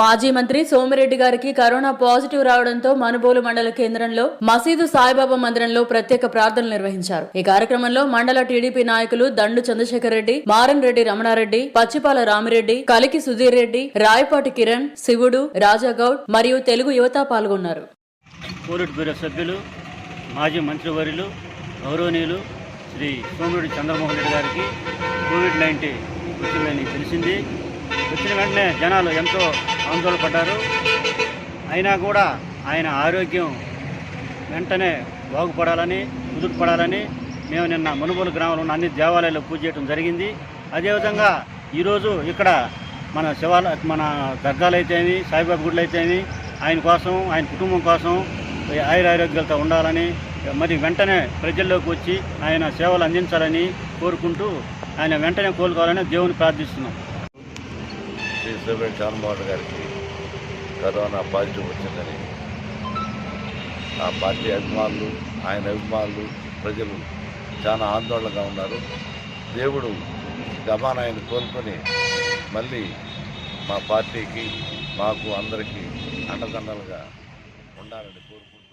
మాజీ మంత్రి సోమిరెడ్డి గారికి కరోనా పాజిటివ్ రావడంతో మనుబోలు మండల కేంద్రంలో మసీదు సాయిబాబా మందిరంలో ప్రత్యేక ప్రార్థనలు నిర్వహించారు. ఈ కార్యక్రమంలో మండల టీడీపీ నాయకులు దండు చంద్రశేఖర్ రెడ్డి మారన్ రెడ్డి రమణారెడ్డి పచ్చిపాల రామిరెడ్డి కలికి సుధీర్ రెడ్డి రాయపాటి కిరణ్ శివుడు రాజాగౌడ్ మరియు తెలుగు యువత పాల్గొన్నారు. బ్యూరో సభ్యులు మాజీ మంత్రివర్యులు గౌరవనీయులు శ్రీ సోమిరెడ్డి చంద్రమోహన్ రెడ్డి గారికి కోవిడ్ నైన్టీన్ వచ్చిందని తెలిసింది. వచ్చిన వెంటనే జనాలు ఎంతో ఆందోళన పడ్డారు. అయినా కూడా ఆయన ఆరోగ్యం వెంటనే బాగుపడాలని కుదురుపడాలని మేము నిన్న మునుగోలు గ్రామంలో ఉన్న అన్ని దేవాలయాల్లో పూజ చేయడం జరిగింది. అదేవిధంగా ఈరోజు ఇక్కడ మన శివాల మన దర్గాలు అయితేమి సాయిబాబా గుడులు అయితేమి ఆయన కోసం ఆయన కుటుంబం కోసం ఆయుర ఆరోగ్యాలతో ఉండాలని మరి వెంటనే ప్రజల్లోకి వచ్చి ఆయన సేవలు అందించాలని కోరుకుంటూ ఆయన వెంటనే కోలుకోవాలని దేవుని ప్రార్థిస్తున్నాం. శ్రీ సోమేటి చంద్రమోహన్ గారికి కరోనా పాజిటివ్ వచ్చిందని. ఆ పార్టీ అభిమానులు ఆయన అభిమానులు ప్రజలు చాలా ఆందోళనగా ఉన్నారు. దేవుడు గమాన్ ఆయన కోలుకొని మళ్ళీ మా పార్టీకి మాకు అందరికీ అండదండలుగా ఉండాలని కోరుకుంటున్నాను.